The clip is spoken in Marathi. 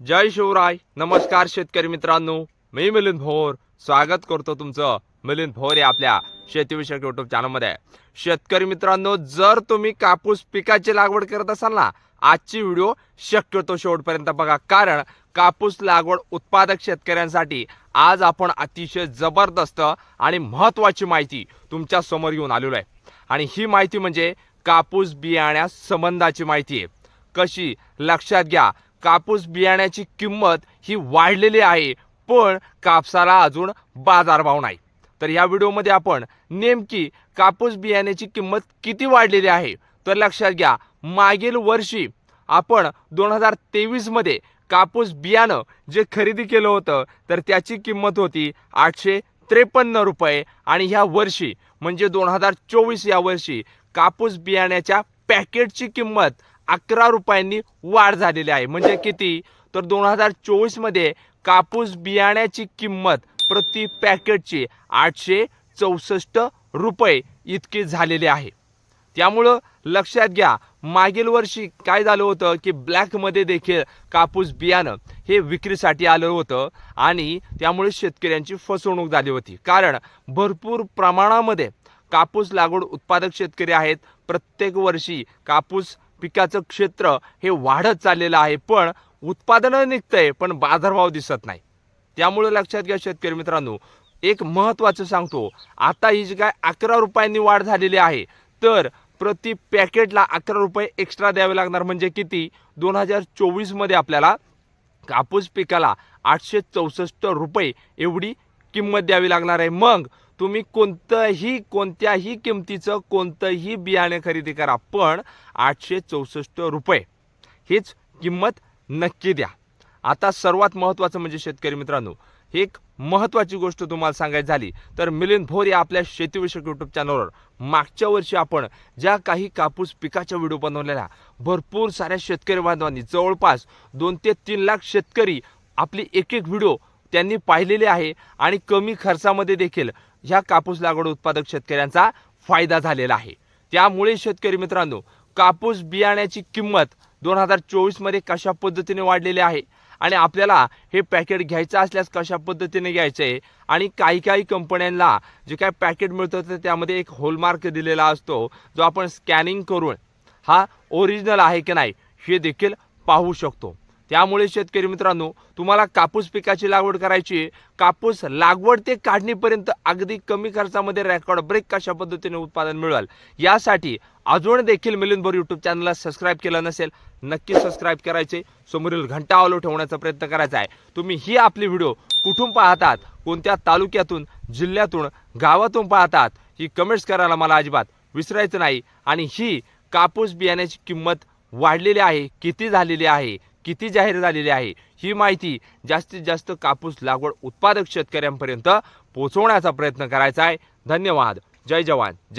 जय शिवराय. नमस्कार शेतकरी मित्रांनो. मी मिलिंद भोर. स्वागत करतो तुमचं मिलिंद भोर या आपल्या शेतीविषयक युट्यूब चॅनलमध्ये शेतकरी मित्रांनो जर तुम्ही कापूस पिकाची लागवड करत असाल ना आजची व्हिडिओ शक्यतो शेवटपर्यंत बघा. कारण कापूस लागवड उत्पादक शेतकऱ्यांसाठी आज आपण अतिशय जबरदस्त आणि महत्त्वाची माहिती तुमच्यासमोर घेऊन आलेलो आहे. आणि ही माहिती म्हणजे कापूस बियाण्या संबंधाची माहिती आहे. कशी? लक्षात घ्या. कापूस बियाण्याची किंमत ही वाढलेली आहे पण कापसाला अजून बाजारभाव नाही. तर या व्हिडिओमध्ये आपण नेमकी कापूस बियाण्याची किंमत किती वाढलेली आहे तर लक्षात घ्या मागील वर्षी आपण दोन हजार तेवीसमध्ये कापूस बियाणं जे खरेदी केलं होतं तर त्याची किंमत होती आठशे त्रेपन्न रुपये. आणि ह्या वर्षी म्हणजे दोन हजार चोवीस या वर्षी कापूस बियाण्याच्या पॅकेटची किंमत अकरा रुपयांनी वाढ झालेली आहे. म्हणजे किती? तर दोन हजार चोवीसमध्ये कापूस बियाण्याची किंमत प्रति पॅकेटची आठशे चौसष्ट रुपये इतकी झालेली आहे. त्यामुळं लक्षात घ्या मागील वर्षी काय झालं होतं की ब्लॅकमध्ये देखील कापूस बियाणं हे विक्रीसाठी आलं होतं आणि त्यामुळे शेतकऱ्यांची फसवणूक झाली होती. कारण भरपूर प्रमाणामध्ये कापूस लागवड उत्पादक शेतकरी आहेत. प्रत्येक वर्षी कापूस पिकाचं क्षेत्र हे वाढत चाललेलं आहे पण उत्पादनं निघतंय पण बाजारभाव दिसत नाही. त्यामुळे लक्षात घ्या शेतकरी मित्रांनो एक महत्त्वाचं सांगतो आता ही जी काय अकरा रुपयांनी वाढ झालेली आहे तर प्रति पॅकेटला अकरा रुपये एक्स्ट्रा द्यावे लागणार म्हणजे किती? दोन हजार चोवीसमध्ये आपल्याला कापूस पिकाला आठशे चौसष्ट रुपये एवढी किंमत द्यावी लागणार आहे. मग तुम्ही कोणतंही कोणत्याही किमतीचं कोणतंही बियाणे खरेदी करा पण आठशे चौसष्ट रुपये. हीच किंमत नक्की द्या. आता सर्वात महत्त्वाचं म्हणजे शेतकरी मित्रांनो एक महत्त्वाची गोष्ट तुम्हाला सांगायची झाली तर मिलिंद भोर या आपल्या शेतीविषयक यूट्यूब चॅनलवर मागच्या वर्षी आपण ज्या काही कापूस पिकाच्या व्हिडिओ बनवलेल्या भरपूर साऱ्या शेतकरी बांधवांनी जवळपास दोन ते तीन लाख शेतकरी आपली एक एक व्हिडिओ त्यांनी पाहिलेले आहे आणि कमी खर्चामध्ये देखील ह्या कापूस लागवड उत्पादक शेतकऱ्यांचा फायदा झालेला आहे. त्यामुळे शेतकरी मित्रांनो कापूस बियाण्याची किंमत दोन हजार चोवीसमध्ये कशा पद्धतीने वाढलेली आहे आणि आपल्याला हे पॅकेट घ्यायचं असल्यास कशा पद्धतीने घ्यायचं आहे आणि काही काही कंपन्यांना जे काय पॅकेट मिळतं तर त्यामध्ये एक होलमार्क दिलेला असतो जो आपण स्कॅनिंग करून हा ओरिजिनल आहे की नाही हे देखील पाहू शकतो. त्यामुळे शेतकरी मित्रांनो तुम्हाला कापूस पिकाची लागवड करायची कापूस लागवड ते काढणीपर्यंत अगदी कमी खर्चामध्ये रेकॉर्ड ब्रेक कशा पद्धतीने उत्पादन मिळेल यासाठी अजून देखील मिलिंदभर यूट्यूब चॅनलला सबस्क्राईब केलं नसेल नक्की सबस्क्राईब करायचे. समोरील घंटा आलो ठेवण्याचा प्रयत्न करायचा आहे. तुम्ही ही आपली व्हिडिओ कुठून पाहतात? कोणत्या तालुक्यातून जिल्ह्यातून गावातून पाहतात? ही कमेंट्स करायला मला अजिबात विसरायचं नाही. आणि ही कापूस बियाण्याची किंमत वाढलेली आहे. किती झालेली आहे? किती जाहीर झालेली आहे ही माहिती जास्तीत जास्त कापूस लागवड उत्पादक शेतकऱ्यांपर्यंत पोहोचवण्याचा प्रयत्न करायचा आहे. धन्यवाद. जय जवान. जय